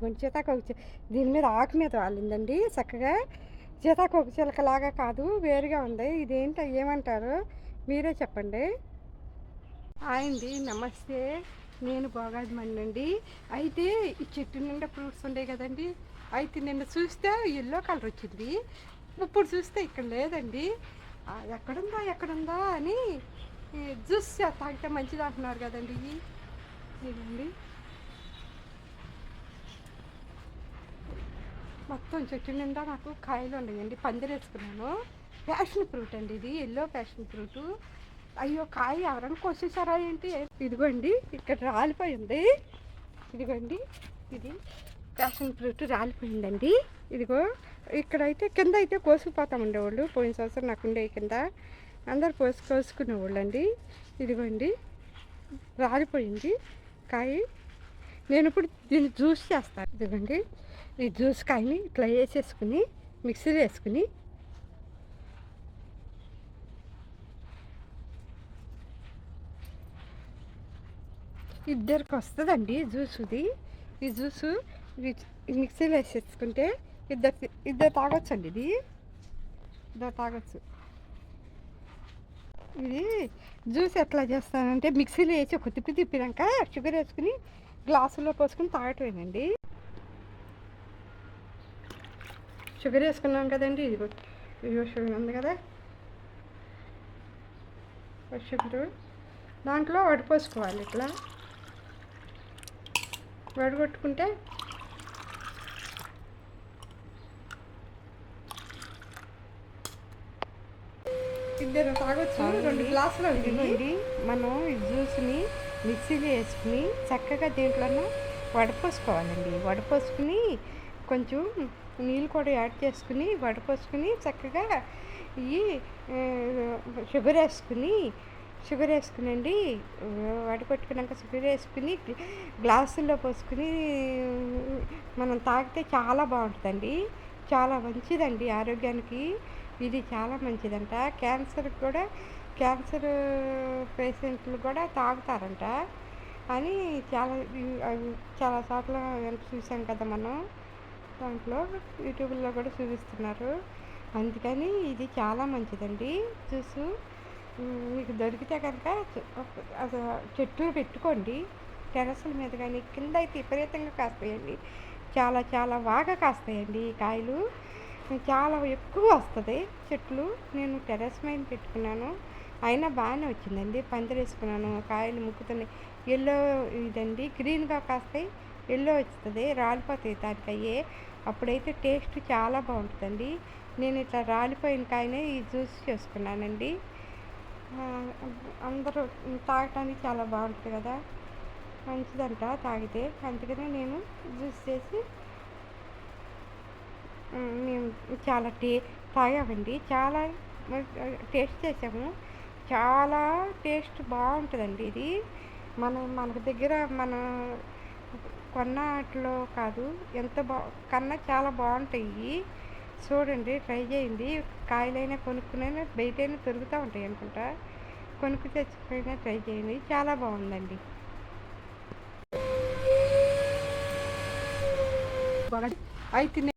ఇదిగోండి సీతాకోక దీని మీద ఆకు మీద వాలిందండి చక్కగా. సీతాకోక చిలకలాగా కాదు వేరుగా ఉంది. ఇదేంటో ఏమంటారు? మీరే చెప్పండి. ఆయండి నమస్తే. నేను బోగాది మండండి అయితే ఈ చెట్టు నిండా ఫ్రూట్స్ ఉన్నాయి కదండి అయితే నిన్న చూస్తే ఎల్లో కలర్ వచ్చింది. ఇప్పుడు చూస్తే ఇక్కడ లేదండి. ఎక్కడుందా ఎక్కడుందా అని జ్యూస్ తాగితే మంచిది అంటున్నారు కదండి. ఇదండి మొత్తం చెట్టు నిండా నాకు కాయలు ఉన్నాయండి. పందిరేసుకున్నాను ప్యాషన్ ఫ్రూట్ అండి ఇది. ఎల్లో ప్యాషన్ ఫ్రూట్ అయ్యో కాయ ఎవరైనా కోసేసారా ఏంటి? ఇదిగోండి ఇక్కడ రాలిపోయింది. ఇదిగోండి ఇది ప్యాషన్ ఫ్రూట్ రాలిపోయిందండి. ఇదిగో ఇక్కడైతే కింద అయితే కోసుకుపోతాం ఉండేవాళ్ళు పోయిన సంవత్సరం నాకు ఉండే కింద. అందరు కోసు కోసుకునేవాళ్ళు అండి ఇదిగోండి రాలిపోయింది కాయ. నేను ఇప్పుడు దీన్ని జ్యూస్ చేస్తాను. ఇదిగోండి. ఈ జ్యూస్ కాయని ఇట్లా వేసేసుకుని మిక్సీలో వేసుకుని. ఇద్దరికి వస్తుందండి జ్యూస్ ఇది ఈ జ్యూస్ ఈ మిక్సీలో వేసేసుకుంటే ఇద్దరు ఇద్దరు తాగొచ్చు అండి ఇది. ఇద్దరు తాగొచ్చు. ఇది జ్యూస్ ఎట్లా చేస్తానంటే మిక్సీలో వేసి ఒక తిప్పి తిప్పినాక షుగర్ వేసుకుని గ్లాసులో పోసుకుని తాగటమేనండి. షుగర్ వేసుకున్నాం కదండి ఇది ఇదిగో షుగర్ ఉంది కదా. షుగర్. దాంట్లో వడిపోసుకోవాలి ఇట్లా. వడగొట్టుకుంటే ఇద్దరు తాగొచ్చు రెండు గ్లాసులు ఇవ్వండి మనం ఈ జ్యూస్ని మిక్సీలో వేసుకుని చక్కగా దీంట్లోనూ వడపోసుకోవాలండి వడపోసుకుని కొంచెం నీళ్ళు కూడా యాడ్ చేసుకుని వడపోసుకుని చక్కగా ఈ షుగర్ వేసుకుని షుగర్ వేసుకునండి. వడపెట్టుకున్నాక షుగర్ వేసుకుని గ్లాసుల్లో పోసుకుని మనం తాగితే చాలా బాగుంటుందండి. చాలా మంచిదండి ఆరోగ్యానికి. ఇది చాలా మంచిదంట. క్యాన్సర్ కూడా క్యాన్సర్ పేషెంట్లు కూడా తాగుతారంట. అని చాలా అవి చాలా చోట్ల చూసాం కదా మనం. దాంట్లో యూట్యూబ్లో కూడా చూపిస్తున్నారు. అందుకని ఇది చాలా మంచిదండి. జ్యూసు మీకు దొరికితే కనుక అసలు చెట్లు పెట్టుకోండి. టెరస్ల మీద కానీ కింద అయితే విపరీతంగా కాస్తాయండి. చాలా చాలా బాగా కాస్తాయండి ఈ కాయలు. చాలా ఎక్కువ వస్తుంది చెట్లు. నేను టెర్రస్ మీద పెట్టుకున్నాను. అయినా బాగానే వచ్చిందండి. పందిరేసుకున్నాను కాయలు ముక్కుతున్నాయి. ఎల్లో ఇదండి. గ్రీన్గా కాస్తాయి. ఎల్లో వస్తుంది రాలిపోతాయి దానికి అయ్యే అప్పుడైతే టేస్ట్ చాలా బాగుంటుందండి. నేను ఇట్లా రాలిపోయిన కాయనే ఈ జ్యూస్ చేసుకున్నానండి. అందరూ తాగటానికి చాలా బాగుంటుంది కదా. మంచిదంట తాగితే. అందుకనే నేను జ్యూస్ చేసి మేము చాలా టే తాగామండి. చాలా టేస్ట్ చేసాము. చాలా టేస్ట్ బాగుంటుందండి ఇది. మన మన దగ్గర మన కొన్న వాటిలో కాదు ఎంత బా కన్నా చాలా బాగుంటాయి. చూడండి ట్రై చేయండి. కాయలైనా కొనుక్కునైనా బయటైనా దొరుకుతూ ఉంటాయి అనుకుంటా. కొనుక్కు తెచ్చుకునే ట్రై చేయండి. చాలా బాగుందండి. అయితే